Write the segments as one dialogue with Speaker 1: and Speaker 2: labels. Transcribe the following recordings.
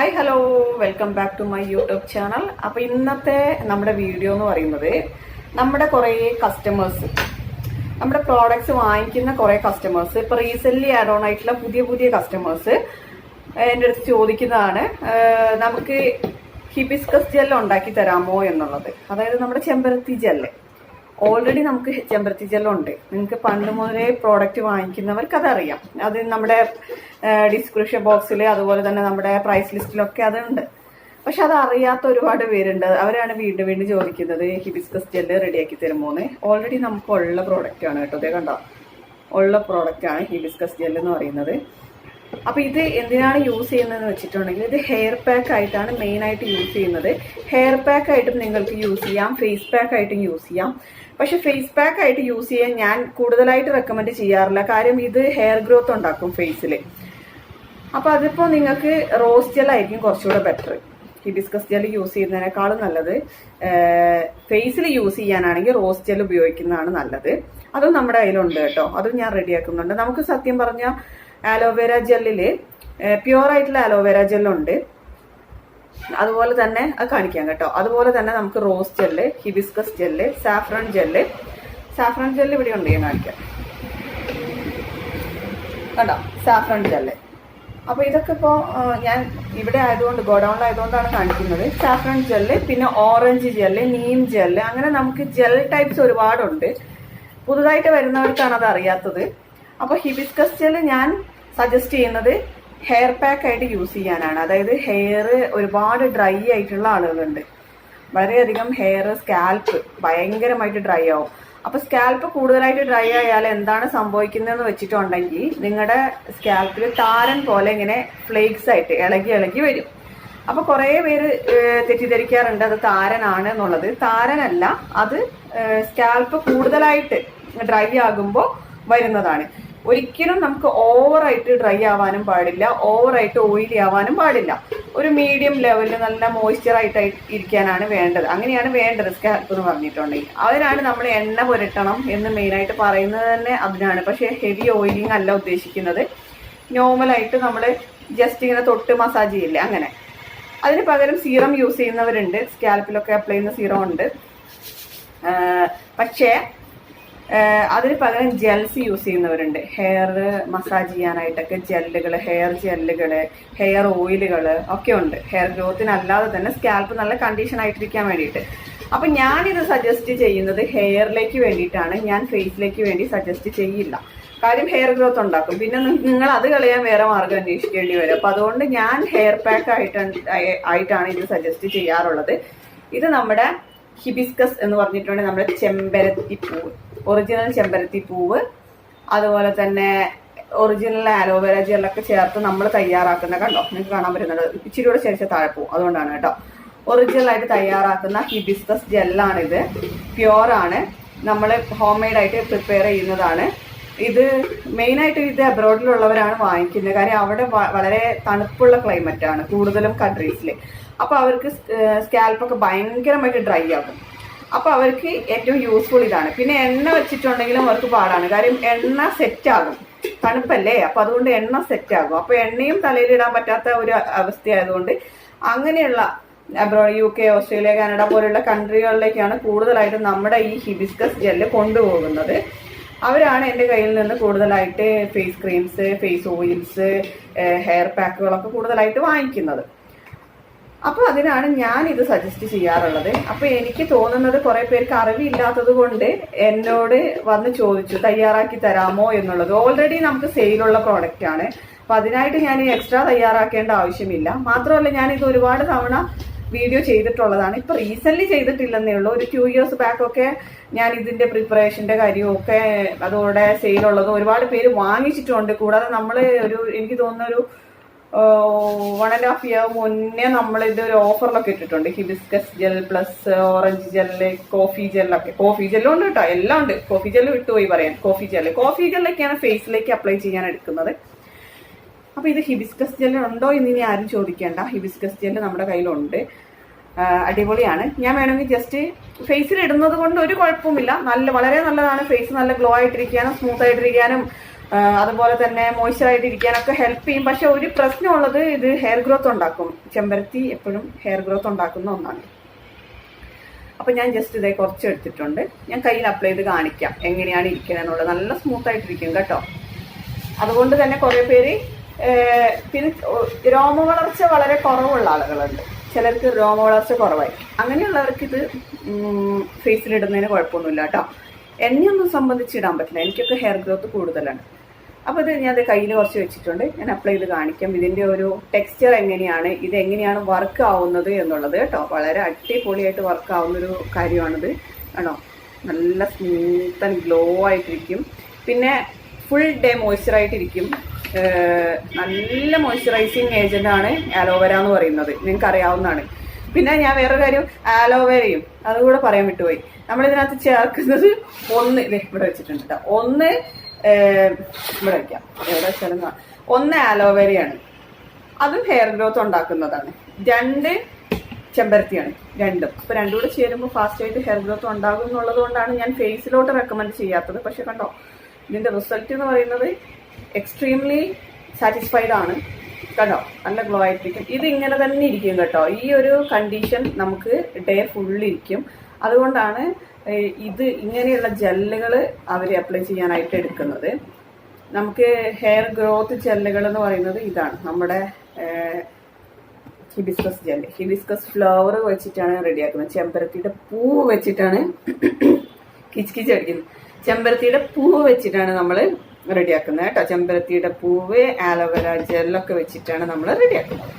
Speaker 1: Hi hello welcome back to my YouTube channel അപ്പൊ ഇന്നത്തെ നമ്മുടെ വീഡിയോ എന്ന് പറയുന്നത് നമ്മുടെ കുറേ കസ്റ്റമേഴ്സ് നമ്മുടെ പ്രോഡക്ട്സ് വാങ്ങിക്കുന്ന കുറേ കസ്റ്റമേഴ്സ് ഇപ്പൊ റീസെന്റ് ആഡ് ഓൺ ആയിട്ടുള്ള പുതിയ പുതിയ കസ്റ്റമേഴ്സ് എന്റെ അടുത്ത് ചോദിക്കുന്നതാണ് നമുക്ക് ഹിബിസ്കസ് ജെൽ ഉണ്ടാക്കി തരാമോ എന്നുള്ളത്. അതായത് നമ്മുടെ ചെമ്പരത്തി ജെല്ല് ഓൾറെഡി നമുക്ക് ചെമ്പരത്തി ജെല്ലുണ്ട്. നിങ്ങൾക്ക് പണ്ട് മുതലേ പ്രോഡക്റ്റ് വാങ്ങിക്കുന്നവർക്ക് അതറിയാം. അത് നമ്മുടെ ഡിസ്ക്രിപ്ഷൻ ബോക്സിൽ അതുപോലെ തന്നെ നമ്മുടെ പ്രൈസ് ലിസ്റ്റിലൊക്കെ അതുണ്ട്. പക്ഷെ അത് അറിയാത്ത ഒരുപാട് പേരുണ്ട്. അവരാണ് വീണ്ടും വീണ്ടും ചോദിക്കുന്നത് ഹിബിസ്കസ് ജെല്ല് റെഡിയാക്കി തരുമോന്ന്. ഓൾറെഡി നമുക്ക് ഉള്ള പ്രോഡക്റ്റ് ആണ് കേട്ടോ. അതേ കണ്ടോ? ഉള്ള പ്രോഡക്റ്റ് ആണ് ഹിബിസ്കസ് ജെല്ല് എന്ന് പറയുന്നത്. അപ്പൊ ഇത് എന്തിനാണ് യൂസ് ചെയ്യുന്നതെന്ന് വെച്ചിട്ടുണ്ടെങ്കിൽ ഇത് ഹെയർ പാക്ക് ആയിട്ടാണ് മെയിനായിട്ട് യൂസ് ചെയ്യുന്നത്. ഹെയർ പാക്ക് ആയിട്ടും നിങ്ങൾക്ക് യൂസ് ചെയ്യാം. ഫേസ് പാക്ക് ആയിട്ടും യൂസ് ചെയ്യാം. പക്ഷെ ഫേസ് പാക്ക് ആയിട്ട് യൂസ് ചെയ്യാൻ ഞാൻ കൂടുതലായിട്ട് റെക്കമെൻഡ് ചെയ്യാറില്ല. കാര്യം ഇത് ഹെയർ ഗ്രോത്ത് ഉണ്ടാക്കും ഫേസിൽ അപ്പോൾ അതിപ്പോ നിങ്ങൾക്ക് റോസ് ജെൽ ആയിരിക്കും കുറച്ചുകൂടെ ബെറ്റർ ഈ ഡിസ്കസ് ജെൽ യൂസ് ചെയ്യുന്നതിനേക്കാളും നല്ലത്. ഫേസിൽ യൂസ് ചെയ്യാനാണെങ്കിൽ റോസ് ജെൽ ഉപയോഗിക്കുന്നതാണ് നല്ലത്. അതും നമ്മുടെ കയ്യിലുണ്ട് കേട്ടോ. അതും ഞാൻ റെഡിയാക്കുന്നുണ്ട് നമുക്ക് സത്യം പറഞ്ഞാൽ ആലോവേര ജെല്ലിൽ പ്യുവർ ആയിട്ടുള്ള ആലോവേര ജെല്ലുണ്ട് അതുപോലെ തന്നെ അത് കാണിക്കാം കേട്ടോ. അതുപോലെ തന്നെ നമുക്ക് rose gel hibiscus gel saffron gel saffron gel ഇവിടെ ഉണ്ട് ഞാൻ കാണിക്കാം. കണ്ടോ? സാഫ്രൺ ജെല്ല് അപ്പോൾ ഇതൊക്കെ ഇപ്പോ ഞാൻ ഇവിടെ ആയതുകൊണ്ട് ഗോഡൗണിലായതുകൊണ്ടാണ് കാണിക്കുന്നത്. സാഫ്രൺ ജെല്ല് പിന്നെ ഓറഞ്ച് ജെല്ല് നീം ജെല്ല് അങ്ങനെ നമുക്ക് ജെൽ ടൈപ്സ് ഒരുപാടുണ്ട്. പുതുതായിട്ട് വരുന്നവർക്കാണ് അത് അറിയാത്തത്. അപ്പൊ ഹിബിസ്കസ് ജെൽ ഞാൻ സജസ്റ്റ് ചെയ്യുന്നത് ഹെയർ പാക്ക് ആയിട്ട് യൂസ് ചെയ്യാനാണ്. അതായത് ഹെയർ ഒരുപാട് ഡ്രൈ ആയിട്ടുള്ള ആളുകളുണ്ട്. വളരെയധികം ഹെയർ സ്കാൽപ്പ് ഭയങ്കരമായിട്ട് ഡ്രൈ ആവും. അപ്പൊ സ്കാൽപ്പ് കൂടുതലായിട്ട് ഡ്രൈ ആയാൽ എന്താണ് സംഭവിക്കുന്നതെന്ന് വെച്ചിട്ടുണ്ടെങ്കിൽ നിങ്ങളുടെ സ്കാൽപ്പിൽ താരൻ പോലെ ഇങ്ങനെ ഫ്ലേക്സ് ആയിട്ട് ഇളകി ഇളകി വരും. അപ്പൊ കുറേ പേര് തെറ്റിദ്ധരിക്കാറുണ്ട് അത് താരനാണ് എന്നുള്ളത്. താരനല്ല അത് സ്കാൽപ്പ് കൂടുതലായിട്ട് ഡ്രൈ ആകുമ്പോൾ വരുന്നതാണ്. ഒരിക്കലും നമുക്ക് ഓവറായിട്ട് ഡ്രൈ ആവാനും പാടില്ല ഓവറായിട്ട് ഓയിലി ആവാനും പാടില്ല. ഒരു മീഡിയം ലെവലിൽ നല്ല മോയ്സ്ചറായിട്ട് ഇരിക്കാനാണ് വേണ്ടത്. അങ്ങനെയാണ് വേണ്ടത് സ്കാൽപ്പ് എന്ന് പറഞ്ഞിട്ടുണ്ടെങ്കിൽ. അതിനാണ് നമ്മൾ എണ്ണ പുരട്ടണം എന്ന് മെയിനായിട്ട് പറയുന്നത് തന്നെ അതിനാണ്. പക്ഷേ ഹെവി ഓയിലിംഗ് അല്ല ഉദ്ദേശിക്കുന്നത്. നോർമലായിട്ട് നമ്മൾ ജസ്റ്റ് ഇങ്ങനെ തൊട്ട് മസാജ് ചെയ്യില്ലേ അങ്ങനെ. അതിന് പകരം സീറം യൂസ് ചെയ്യുന്നവരുണ്ട്. സ്കാൽപ്പിലൊക്കെ അപ്ലൈ ചെയ്യുന്ന സീറം ഉണ്ട്. പക്ഷേ അതിന് പകരം ജെൽസ് യൂസ് ചെയ്യുന്നവരുണ്ട്. ഹെയർ മസാജ് ചെയ്യാനായിട്ടൊക്കെ ജെല്ലുകൾ ഹെയർ ജെല്ലുകൾ ഹെയർ ഓയിലുകൾ ഒക്കെ ഉണ്ട്. ഹെയർ ഗ്രോത്തിനല്ലാതെ തന്നെ സ്കാൽപ്പ് നല്ല കണ്ടീഷൻ ആയിട്ടിരിക്കാൻ വേണ്ടിയിട്ട്. അപ്പൊ ഞാനിത് സജസ്റ്റ് ചെയ്യുന്നത് ഹെയറിലേക്ക് വേണ്ടിയിട്ടാണ്. ഞാൻ ഫേസിലേക്ക് വേണ്ടി സജസ്റ്റ് ചെയ്യില്ല. കാര്യം ഹെയർ ഗ്രോത്ത് ഉണ്ടാക്കും. പിന്നെ നിങ്ങൾ അത് കളയാൻ വേറെ മാർഗം അന്വേഷിക്കേണ്ടി വരും. അപ്പൊ അതുകൊണ്ട് ഞാൻ ഹെയർ പാക്ക് ആയിട്ടാണ് ആയിട്ടാണ് ഇത് സജസ്റ്റ് ചെയ്യാറുള്ളത്. ഇത് നമ്മുടെ ഹിബിസ്കസ് എന്ന് പറഞ്ഞിട്ടുണ്ടെങ്കിൽ നമ്മുടെ ചെമ്പരത്തി പൂവ് ഒറിജിനൽ ചെമ്പരത്തി പൂവ് അതുപോലെ തന്നെ ഒറിജിനൽ ആലോവേര ജെല്ലൊക്കെ ചേർത്ത് നമ്മൾ തയ്യാറാക്കുന്ന കണ്ടോ? നിങ്ങൾക്ക് കാണാൻ പറ്റുന്നത്. ഇച്ചിരി കൂടെ ചെറിയ താഴെ അതുകൊണ്ടാണ് കേട്ടോ. ഒറിജിനൽ ആയിട്ട് തയ്യാറാക്കുന്ന ഹിബിസ്കസ് ജെല്ലാണിത് പ്യുവറാണ് നമ്മൾ ഹോം മെയ്ഡ് ആയിട്ട് പ്രിപ്പയർ ചെയ്യുന്നതാണ്. ഇത് മെയിനായിട്ട് ഇത് അബ്രോഡിലുള്ളവരാണ് വാങ്ങിക്കുന്നത്. കാര്യം അവിടെ വളരെ തണുപ്പുള്ള ക്ലൈമറ്റാണ് കൂടുതലും കൺട്രീസിൽ അപ്പോൾ അവർക്ക് സ്കാൽപ്പൊക്കെ ഭയങ്കരമായിട്ട് ഡ്രൈ ആകും. അപ്പൊ അവർക്ക് ഏറ്റവും യൂസ്ഫുൾ ഇതാണ്. പിന്നെ എണ്ണ വെച്ചിട്ടുണ്ടെങ്കിലും അവർക്ക് പാടാണ്. കാര്യം എണ്ണ സെറ്റ് ആകും. തണുപ്പല്ലേ? അപ്പൊ അതുകൊണ്ട് എണ്ണ സെറ്റ് ആകും. അപ്പൊ എണ്ണയും ഇടാൻ പറ്റാത്ത ഒരു അവസ്ഥയായതുകൊണ്ട് അങ്ങനെയുള്ള abroad U K Australia Canada പോലുള്ള കൺട്രികളിലേക്കാണ് കൂടുതലായിട്ടും നമ്മുടെ ഈ ഹിബിസ്കസ് ജെല്ല് കൊണ്ടുപോകുന്നത്. അവരാണ് എന്റെ കയ്യിൽ നിന്ന് കൂടുതലായിട്ട് face creams face oils hair പാക്കുകളൊക്കെ കൂടുതലായിട്ട് വാങ്ങിക്കുന്നത്. അപ്പൊ അതിനാണ് ഞാൻ ഇത് സജസ്റ്റ് ചെയ്യാറുള്ളത്. അപ്പൊ എനിക്ക് തോന്നുന്നത് കുറെ പേർക്ക് അറിവില്ലാത്തത് കൊണ്ട് എന്നോട് വന്ന് ചോദിച്ചു തയ്യാറാക്കി തരാമോ? എന്നുള്ളത്. ഓൾറെഡി നമുക്ക് സെയിലുള്ള പ്രോഡക്റ്റ് ആണ്. അപ്പൊ അതിനായിട്ട് ഞാൻ എക്സ്ട്രാ തയ്യാറാക്കേണ്ട ആവശ്യമില്ല. മാത്രമല്ല ഞാൻ ഇത് ഒരുപാട് തവണ വീഡിയോ ചെയ്തിട്ടുള്ളതാണ്. ഇപ്പൊ റീസെന്റ് ചെയ്തിട്ടില്ലെന്നേ ഉള്ളൂ. ഒരു ടു ഇയേഴ്സ് ബാക്ക് ഒക്കെ ഞാൻ ഇതിന്റെ പ്രിപ്പറേഷന്റെ കാര്യമൊക്കെ അതോടെ സെയിലുള്ളത് ഒരുപാട് പേര് വാങ്ങിച്ചിട്ടുണ്ട്. കൂടാതെ നമ്മൾ ഒരു എനിക്ക് തോന്നുന്ന ഒരു വൺ ആൻഡ് ഹാഫ് ഇയർ മുന്നേ നമ്മൾ ഇത് ഒരു ഓഫറിലൊക്കെ ഇട്ടിട്ടുണ്ട്. Hibiscus gel plus orange gel coffee ജെല്ലൊക്കെ coffee ജെല്ലും ഉണ്ട് കേട്ടോ എല്ലാം ഉണ്ട്. കോഫി ജെല്ല് വിട്ടുപോയി പറയാൻ കോഫി ജെല്ല് കോഫി ജെല്ലൊക്കെയാണ് ഫേസിലേക്ക് അപ്ലൈ ചെയ്യാൻ എടുക്കുന്നത്. അപ്പൊ ഇത് ഹിബിസ്കസ് ജെല്ല് ഉണ്ടോ എന്ന് ഇനി ആരും ചോദിക്കേണ്ട. ഹിബിസ്കസ് ജെല്ല് നമ്മുടെ കയ്യിലുണ്ട്. അടിപൊളിയാണ്. ഞാൻ വേണമെങ്കിൽ ജസ്റ്റ് ഫേസിൽ ഇടുന്നത് കൊണ്ട് ഒരു കുഴപ്പമില്ല നല്ല വളരെ നല്ലതാണ്. ഫേസ് നല്ല ഗ്ലോ ആയിട്ടിരിക്കാനും സ്മൂത്ത് ആയിട്ടിരിക്കാനും അതുപോലെ തന്നെ മോയ്സ്ചർ ആയിട്ട് ഇരിക്കാനൊക്കെ ഹെൽപ്പ് ചെയ്യും. പക്ഷെ ഒരു പ്രശ്നമുള്ളത് ഇത് ഹെയർ ഗ്രോത്ത് ഉണ്ടാക്കും. ചെമ്പരത്തി എപ്പോഴും ഹെയർ ഗ്രോത്ത് ഉണ്ടാക്കുന്ന ഒന്നാണ്. അപ്പം ഞാൻ ജസ്റ്റ് ഇതേ കുറച്ച് എടുത്തിട്ടുണ്ട്. ഞാൻ കയ്യിൽ അപ്ലൈ ചെയ്ത് കാണിക്കാം. എങ്ങനെയാണ് ഇരിക്കുന്നത് എന്നുള്ളത്. നല്ല സ്മൂത്ത് ആയിട്ടിരിക്കും കേട്ടോ. അതുകൊണ്ട് തന്നെ കുറേ പേര് പിന്നെ ഒ- രോമ വളർച്ച വളരെ കുറവുള്ള ആളുകളുണ്ട്. ചിലർക്ക് രോമ വളർച്ച കുറവായിരിക്കും. അങ്ങനെയുള്ളവർക്ക് ഇത് ഫേസിലിടുന്നതിന് കുഴപ്പമൊന്നുമില്ല കേട്ടോ. എന്നെ ഒന്നും സംബന്ധിച്ച് ഇടാൻ പറ്റില്ല. എനിക്കൊക്കെ ഹെയർ ഗ്രോത്ത് കൂടുതലാണ്. അപ്പോൾ ഇത് ഞാൻ കയ്യിൽ കുറച്ച് വെച്ചിട്ടുണ്ട്. ഞാൻ അപ്ലൈ ചെയ്ത് കാണിക്കാം. ഇതിന്റെ ഒരു ടെക്സ്ചർ എങ്ങനെയാണ് ഇത് എങ്ങനെയാണ് വർക്ക് ആവുന്നത് എന്നുള്ളത് കേട്ടോ. വളരെ അടിപൊളിയായിട്ട് വർക്ക് ആവുന്ന ആവുന്നൊരു കാര്യമാണിത്. ആണോ നല്ല സ്മൂത്ത് ആൻഡ് ഗ്ലോ ആയിട്ടിരിക്കും. പിന്നെ ഫുൾ ഡേ മോയ്സ്ചറായിട്ടിരിക്കും നല്ല മോയ്സ്ചറൈസിങ് ഏജന്റ് ആണ് ആലോവേര എന്ന് പറയുന്നത്. നിങ്ങൾക്ക് അറിയാവുന്നതാണ്. പിന്നെ ഞാൻ വേറെ കാര്യം ആലോവേരയും അതുകൂടെ പറയാൻ വിട്ടുപോയി. നമ്മളിതിനകത്ത് ചേർക്കുന്നത് ഒന്ന് ഇവിടെ വെച്ചിട്ടുണ്ട് കേട്ടോ. ഒന്ന് ഇവിടെ വയ്ക്കാം വെച്ചാലും കാണാം. ഒന്ന് ആലോവേരയാണ് അതും ഹെയർ ഗ്രോത്ത് ഉണ്ടാക്കുന്നതാണ്. രണ്ട് ചെമ്പരത്തിയാണ്. രണ്ടും. അപ്പൊ രണ്ടും കൂടെ ചേരുമ്പോൾ ഫാസ്റ്റ് ആയിട്ട് ഹെയർ ഗ്രോത്ത് ഉണ്ടാകും എന്നുള്ളത് കൊണ്ടാണ് ഞാൻ ഫേസിലോട്ട് റെക്കമെൻഡ് ചെയ്യാത്തത്. പക്ഷെ കണ്ടോ ഇതിന്റെ റിസൾട്ട് എന്ന് പറയുന്നത് എക്സ്ട്രീംലി സാറ്റിസ്ഫൈഡ് ആണ്. കേട്ടോ നല്ല ഗ്ലോ ആയിട്ടിരിക്കും. ഇത് ഇങ്ങനെ തന്നെ ഇരിക്കും കേട്ടോ. ഈ ഒരു കണ്ടീഷൻ നമുക്ക് ഡേ ഫുള്ളിരിക്കും അതുകൊണ്ടാണ് ഇത് ഇങ്ങനെയുള്ള ജെല്ലുകൾ അവർ അപ്ലൈ ചെയ്യാനായിട്ട് എടുക്കുന്നത്. നമുക്ക് ഹെയർ ഗ്രോത്ത് ജെല്ലുകൾ എന്ന് പറയുന്നത് ഇതാണ്. നമ്മുടെ ഹിബിസ്കസ് ജെല്ല്. ഹിബിസ്കസ് ഫ്ലവർ വെച്ചിട്ടാണ് റെഡിയാക്കുന്നത്. ചെമ്പരത്തിയുടെ പൂവ് വെച്ചിട്ടാണ് കിച്ച് അടിക്കുന്നത്. ചെമ്പരത്തിയുടെ പൂവ് വെച്ചിട്ടാണ് നമ്മൾ റെഡിയാക്കുന്നത് കേട്ടോ. ചെമ്പരത്തിയുടെ പൂവ് ആലോവേര ജെല്ലൊക്കെ വെച്ചിട്ടാണ് നമ്മൾ റെഡിയാക്കുന്നത്.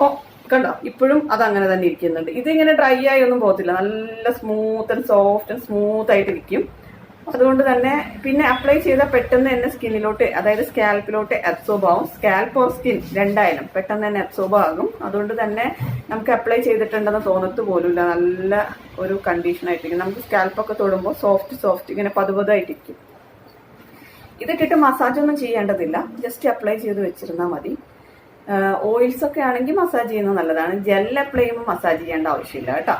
Speaker 1: ഓ കണ്ടോ? ഇപ്പോഴും അത് അങ്ങനെ തന്നെ ഇരിക്കുന്നുണ്ട്. ഇതിങ്ങനെ ഡ്രൈ ആയി ഒന്നും പോകത്തില്ല. നല്ല smooth and soft and smooth ആയിട്ട് ഇരിക്കും അതുകൊണ്ട് തന്നെ പിന്നെ അപ്ലൈ ചെയ്താൽ പെട്ടെന്ന് തന്നെ സ്കിന്നിലോട്ട് അതായത് സ്കാൽപ്പിലോട്ട് അബ്സോർബ് ആവും. സ്കാൽപ്പ് ഓർ സ്കിൻ രണ്ടായാലും പെട്ടെന്ന് തന്നെ അബ്സോർബ് ആകും. അതുകൊണ്ട് തന്നെ നമുക്ക് അപ്ലൈ ചെയ്തിട്ടുണ്ടെന്ന് തോന്നത്ത് പോലുമില്ല. നല്ല ഒരു കണ്ടീഷൻ ആയിട്ടിരിക്കും. നമുക്ക് സ്കാൽപ്പൊക്കെ തൊടുമ്പോൾ സോഫ്റ്റ് സോഫ്റ്റ് ഇങ്ങനെ പതുപതായിട്ടിരിക്കും. ഇതിട്ടിട്ട് മസാജ് ഒന്നും ചെയ്യേണ്ടതില്ല. ജസ്റ്റ് അപ്ലൈ ചെയ്ത് വെച്ചിരുന്നാൽ മതി. ഓയിൽസ് ഒക്കെ ആണെങ്കിൽ മസാജ് ചെയ്യുന്നത് നല്ലതാണ്. ജെൽ അപ്ലൈ ചെയ്യുമ്പോൾ മസാജ് ചെയ്യേണ്ട ആവശ്യമില്ല കേട്ടോ.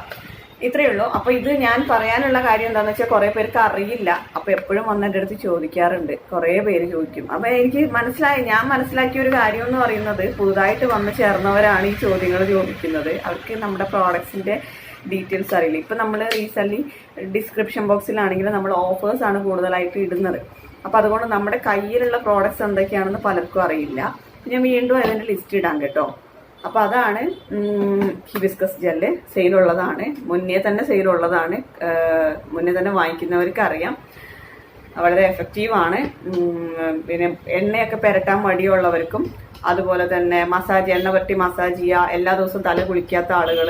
Speaker 1: ഇത്രയേ ഉള്ളൂ. അപ്പൊ ഇത് ഞാൻ പറയാനുള്ള കാര്യം എന്താണെന്ന് വെച്ചാൽ കുറെ പേർക്ക് അറിയില്ല. അപ്പൊ എപ്പോഴും വന്ന് എന്റെ അടുത്ത് ചോദിക്കാറുണ്ട്. കുറെ പേര് ചോദിക്കും. അപ്പൊ എനിക്ക് മനസ്സിലായി ഞാൻ മനസ്സിലാക്കിയ ഒരു കാര്യം എന്ന് പറയുന്നത് പുതുതായിട്ട് വന്ന് ചേർന്നവരാണ് ഈ ചോദ്യങ്ങൾ ചോദിക്കുന്നത്. അവർക്ക് നമ്മുടെ പ്രോഡക്ട്സിന്റെ ഡീറ്റെയിൽസ് അറിയില്ല. ഇപ്പൊ നമ്മൾ റീസെന്റ് ഡിസ്ക്രിപ്ഷൻ ബോക്സിലാണെങ്കിൽ നമ്മൾ ഓഫേഴ്സ് ആണ് കൂടുതലായിട്ട് ഇടുന്നത്. അപ്പൊ അതുകൊണ്ട് നമ്മുടെ കയ്യിലുള്ള പ്രോഡക്ട്സ് എന്തൊക്കെയാണെന്ന് പലർക്കും അറിയില്ല. ഞാൻ വീണ്ടും അതിന്റെ ലിസ്റ്റ് ഇടാം കേട്ടോ. അപ്പോൾ അതാണ് ഹിബിസ്കസ് ജെല്ല് സെയിലുള്ളതാണ് മുന്നേ തന്നെ സെയിലുള്ളതാണ് മുന്നേ തന്നെ വാങ്ങിക്കുന്നവർക്ക് അറിയാം വളരെ എഫക്റ്റീവ് ആണ്. പിന്നെ എണ്ണയൊക്കെ പെരട്ടാൻ മടിയുള്ളവർക്കും അതുപോലെ തന്നെ മസാജ് എണ്ണ പറ്റി മസാജ് ചെയ്യുക എല്ലാ ദിവസവും തല കുളിക്കാത്ത ആളുകൾ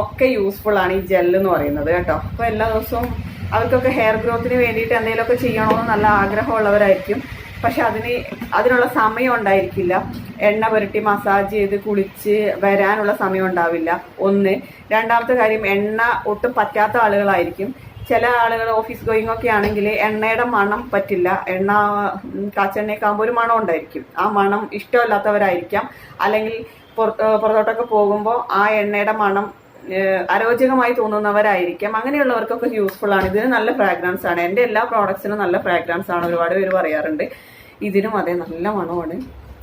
Speaker 1: ഒക്കെ യൂസ്ഫുൾ ആണ് ഈ ജെല്ല് എന്ന് പറയുന്നത് കേട്ടോ. അപ്പോൾ എല്ലാ ദിവസവും അവർക്കൊക്കെ ഹെയർ ഗ്രോത്തിന് വേണ്ടിയിട്ട് എന്തെങ്കിലുമൊക്കെ ചെയ്യണമെന്ന് നല്ല ആഗ്രഹമുള്ളവരായിരിക്കും. പക്ഷെ അതിന് അതിനുള്ള സമയം ഉണ്ടായിരിക്കില്ല. എണ്ണ പുരട്ടി മസാജ് ചെയ്ത് കുളിച്ച് വരാനുള്ള സമയം ഉണ്ടാവില്ല. ഒന്ന് രണ്ടാമത്തെ കാര്യം എണ്ണ ഒട്ടും പറ്റാത്ത ആളുകളായിരിക്കും. ചില ആളുകൾ ഓഫീസ് ഗോയിങ് ഒക്കെ ആണെങ്കിൽ എണ്ണയുടെ മണം പറ്റില്ല. എണ്ണ കാച്ചെണ്ണയൊക്കെ ആകുമ്പോൾ ഒരു മണം ഉണ്ടായിരിക്കും. ആ മണം ഇഷ്ടമല്ലാത്തവരായിരിക്കാം. അല്ലെങ്കിൽ പുറത്ത് പുറത്തോട്ടൊക്കെ പോകുമ്പോൾ ആ എണ്ണയുടെ മണം അരോചകമായി തോന്നുന്നവരായിരിക്കാം. അങ്ങനെയുള്ളവർക്കൊക്കെ യൂസ്ഫുൾ ആണ്. ഇതിന് നല്ല ഫ്രാഗ്രൻസ് ആണ്. എന്റെ എല്ലാ പ്രോഡക്ട്സിനും നല്ല ഫ്രാഗ്രൻസ് ആണ് ഒരുപാട് പേര് പറയാറുണ്ട്. ഇതിനും അതെ നല്ല മണമാണ്.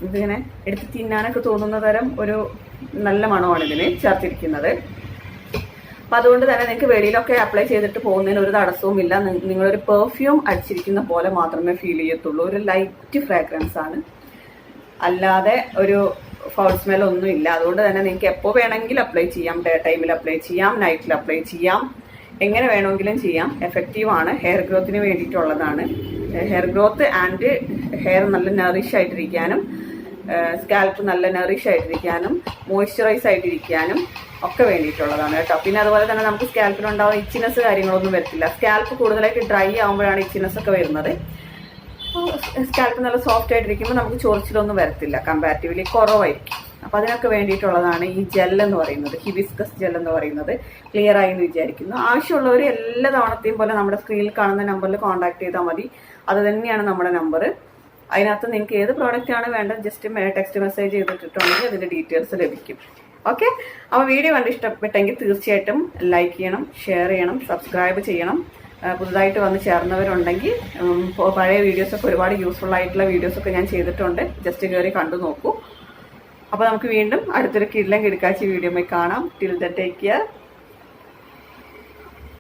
Speaker 1: ഇതിങ്ങനെ എടുത്ത് തിന്നാനൊക്കെ തോന്നുന്ന തരം ഒരു നല്ല മണമാണ് ഇതിന് ചേർത്തിരിക്കുന്നത്. അപ്പൊ അതുകൊണ്ട് തന്നെ നിങ്ങൾക്ക് വെളിയിലൊക്കെ അപ്ലൈ ചെയ്തിട്ട് പോകുന്നതിന് ഒരു തടസ്സവും ഇല്ല. നിങ്ങളൊരു പെർഫ്യൂം അടിച്ചിരിക്കുന്ന പോലെ മാത്രമേ ഫീൽ ചെയ്യത്തുള്ളൂ. ഒരു ലൈറ്റ് ഫ്രാഗ്രൻസ് ആണ്. അല്ലാതെ ഒരു ഫൗൾ സ്മെൽ ഒന്നും ഇല്ല. അതുകൊണ്ട് തന്നെ നിങ്ങൾക്ക് എപ്പോൾ വേണമെങ്കിലും അപ്ലൈ ചെയ്യാം. ഡേ ടൈമിൽ അപ്ലൈ ചെയ്യാം നൈറ്റിൽ അപ്ലൈ ചെയ്യാം. എങ്ങനെ വേണമെങ്കിലും ചെയ്യാം. എഫക്റ്റീവ് ആണ്. ഹെയർ ഗ്രോത്തിന് വേണ്ടിയിട്ടുള്ളതാണ്. ഹെയർ ഗ്രോത്ത് ആൻഡ് ഹെയർ നല്ല നറിഷ് ആയിട്ടിരിക്കാനും സ്കാൽപ്പ് നല്ല നറിഷ് ആയിട്ടിരിക്കാനും മോയ്സ്ചറൈസ് ആയിട്ടിരിക്കാനും ഒക്കെ വേണ്ടിയിട്ടുള്ളതാണ് കേട്ടോ. പിന്നെ അതുപോലെ തന്നെ നമുക്ക് സ്കാൽപ്പിലുണ്ടാവുന്ന ഇച്ചിനെസ് കാര്യങ്ങളൊന്നും വരത്തില്ല. സ്കാൽപ്പ് കൂടുതലായിട്ട് ഡ്രൈ ആകുമ്പോഴാണ് ഇച്ചിനെസ് ഒക്കെ വരുന്നത്. സ്കാൽപ്പ് നല്ല സോഫ്റ്റ് ആയിട്ടിരിക്കുമ്പോൾ നമുക്ക് ചൊറിച്ചിലൊന്നും വരത്തില്ല. കമ്പാരിറ്റീവ്ലി കുറവായിരിക്കും. അപ്പോൾ അതിനൊക്കെ വേണ്ടിയിട്ടുള്ളതാണ് ഈ ജെൽ എന്ന് പറയുന്നത്. ഹിബിസ്കസ് ജെൽ എന്ന് പറയുന്നത്. ക്ലിയർ ആയി എന്ന് വിചാരിക്കുന്നു. ആവശ്യമുള്ളവർ എല്ലാ തവണത്തെയും പോലെ നമ്മുടെ സ്ക്രീനിൽ കാണുന്ന നമ്പറിൽ കോൺടാക്ട് ചെയ്താൽ മതി. അത് തന്നെയാണ് നമ്മുടെ നമ്പർ അതിനകത്ത് നിങ്ങൾക്ക് ഏത് പ്രോഡക്റ്റ് ആണ് വേണ്ടത് ജസ്റ്റ് ടെക്സ്റ്റ് മെസ്സേജ് ചെയ്തിട്ടുണ്ടെങ്കിൽ അതിന്റെ ഡീറ്റെയിൽസ് ലഭിക്കും. ഓക്കെ അപ്പോൾ വീഡിയോ കണ്ട് ഇഷ്ടപ്പെട്ടെങ്കിൽ തീർച്ചയായിട്ടും ലൈക്ക് ചെയ്യണം ഷെയർ ചെയ്യണം സബ്സ്ക്രൈബ് ചെയ്യണം. പുതുതായിട്ട് വന്ന് ചേർന്നവരുണ്ടെങ്കിൽ പഴയ വീഡിയോസൊക്കെ ഒരുപാട് യൂസ്ഫുൾ ആയിട്ടുള്ള വീഡിയോസൊക്കെ ഞാൻ ചെയ്തിട്ടുണ്ട്. ജസ്റ്റ് കയറി കണ്ടു നോക്കൂ. അപ്പോൾ നമുക്ക് വീണ്ടും അടുത്തൊരു കിഡ്ലം കിടക്കാച്ചി വീഡിയോ കാണാം. Till the take care